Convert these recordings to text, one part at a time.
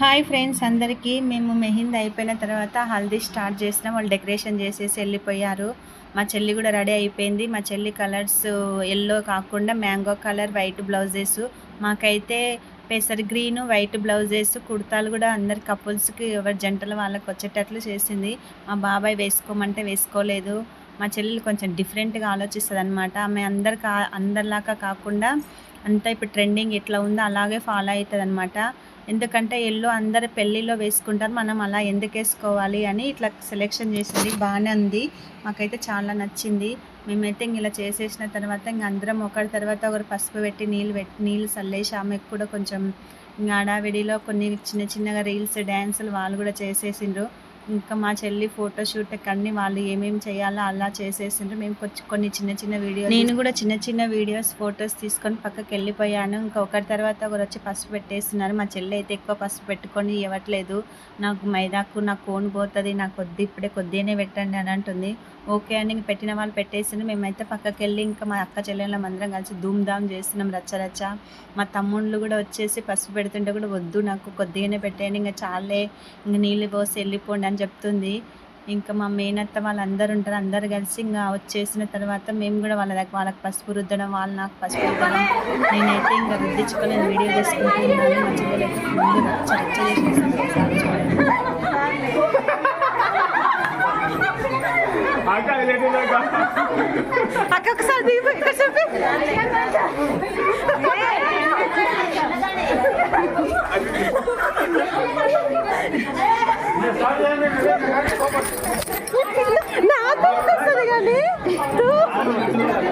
Hi friends అందరికీ. మేము మెహిందీ అయిపోయిన తర్వాత హల్దీ స్టార్ట్ చేసినాం వాళ్ళు డెకరేషన్ చేసేసి వెళ్ళిపోయారు. మా చెల్లి కూడా రెడీ అయిపోయింది. మా చెల్లి కలర్స్ ఎల్లో కాకుండా మ్యాంగో కలర్ వైట్ బ్లౌజెస్. మాకైతే పెసర్ గ్రీను వైట్ బ్లౌజెస్ కుర్తాలు కూడా అందరి కపుల్స్కి ఎవరి జంటలు వాళ్ళకి వచ్చేటట్లు చేసింది. మా బాబాయ్ వేసుకోమంటే వేసుకోలేదు. మా చెల్లెలు కొంచెం డిఫరెంట్గా ఆలోచిస్తుంది అనమాట ఆమె అందరు కా అందరిలాగా కాకుండా అంతా ఇప్పుడు ట్రెండింగ్ ఎట్లా ఉందో అలాగే ఫాలో అవుతుంది అనమాట ఎందుకంటే ఎల్లో అందరు పెళ్ళిలో వేసుకుంటారు మనం అలా ఎందుకు వేసుకోవాలి అని ఇట్లా సెలెక్షన్ చేసింది బాగానే ఉంది. మాకైతే చాలా నచ్చింది. మేమైతే ఇంక ఇలా చేసేసిన తర్వాత ఇంక అందరం ఒకరి తర్వాత ఒకరు పసుపు పెట్టి నీళ్ళు పెట్టి నీళ్ళు చల్లేసి ఆమెకు కూడా కొంచెం ఇంకా హడావిడిలో కొన్ని చిన్న చిన్నగా రీల్స్ డ్యాన్సులు వాళ్ళు కూడా చేసేసిండ్రు. ఇంకా మా చెల్లి ఫోటోషూట్ అన్ని వాళ్ళు ఏమేమి చేయాలో అలా చేసేసిండ్రు. మేము కొంచెం కొన్ని చిన్న చిన్న వీడియో నేను కూడా చిన్న చిన్న వీడియోస్ ఫొటోస్ తీసుకొని పక్కకి వెళ్ళిపోయాను. ఇంకా ఒకరి తర్వాత ఒకరు వచ్చి పసుపు పెట్టేస్తున్నారు. మా చెల్లి అయితే ఎక్కువ పసుపు పెట్టుకొని ఇవ్వట్లేదు. నాకు మైదాకు నాకు కోన్ పోతుంది నాకు కొద్ది ఇప్పుడే కొద్దిగానే పెట్టండి అని అంటుంది. ఓకే అని ఇంక పెట్టిన వాళ్ళు పెట్టేసింది మేమైతే పక్కకి వెళ్ళి ఇంకా మా అక్క చెల్లెళ్ళం అందరం కలిసి ధూమ్ ధామ్ చేస్తున్నాం రచ్చ రచ్చ. మా తమ్ముళ్ళు కూడా వచ్చేసి పసుపు పెడుతుంటే కూడా వద్దు నాకు కొద్దిగానే పెట్టేయండి. ఇంకా చాలే ఇంక నీళ్ళు పోసి వెళ్ళిపోండి అని చెప్తుంది. ఇంకా మా మేనత్త వాళ్ళందరూ ఉంటారు. అందరు కలిసి ఇంకా వచ్చేసిన తర్వాత మేము కూడా వాళ్ళ దగ్గర వాళ్ళకి పసుపు రుద్దడం వాళ్ళు నాకు పసుపు రుద్దడం. నేనైతే ఇంకా రుద్దించుకొని వీడియో తీసుకుంటున్నాను మా అక్క ఒకసారి దిగు ఇక్కడ చెప్పి నాకు వస్తుంది కానీ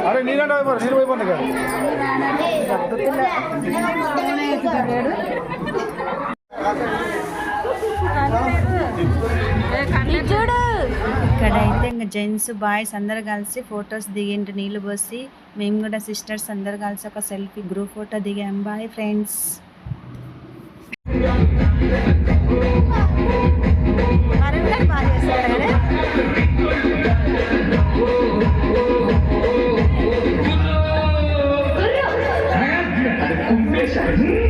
అరే అయిపోయి నీరు అయిపోయింది కదా. చూడు. ఇక్కడైతే ఇంకా జెంట్స్ బాయ్స్ అందరు కలిసి ఫొటోస్ దిగిండ్రు నీళ్ళు పోసి మేము కూడా సిస్టర్స్ అందరు కలిసి ఒక సెల్ఫీ గ్రూప్ ఫోటో దిగాం. Boy friends Confession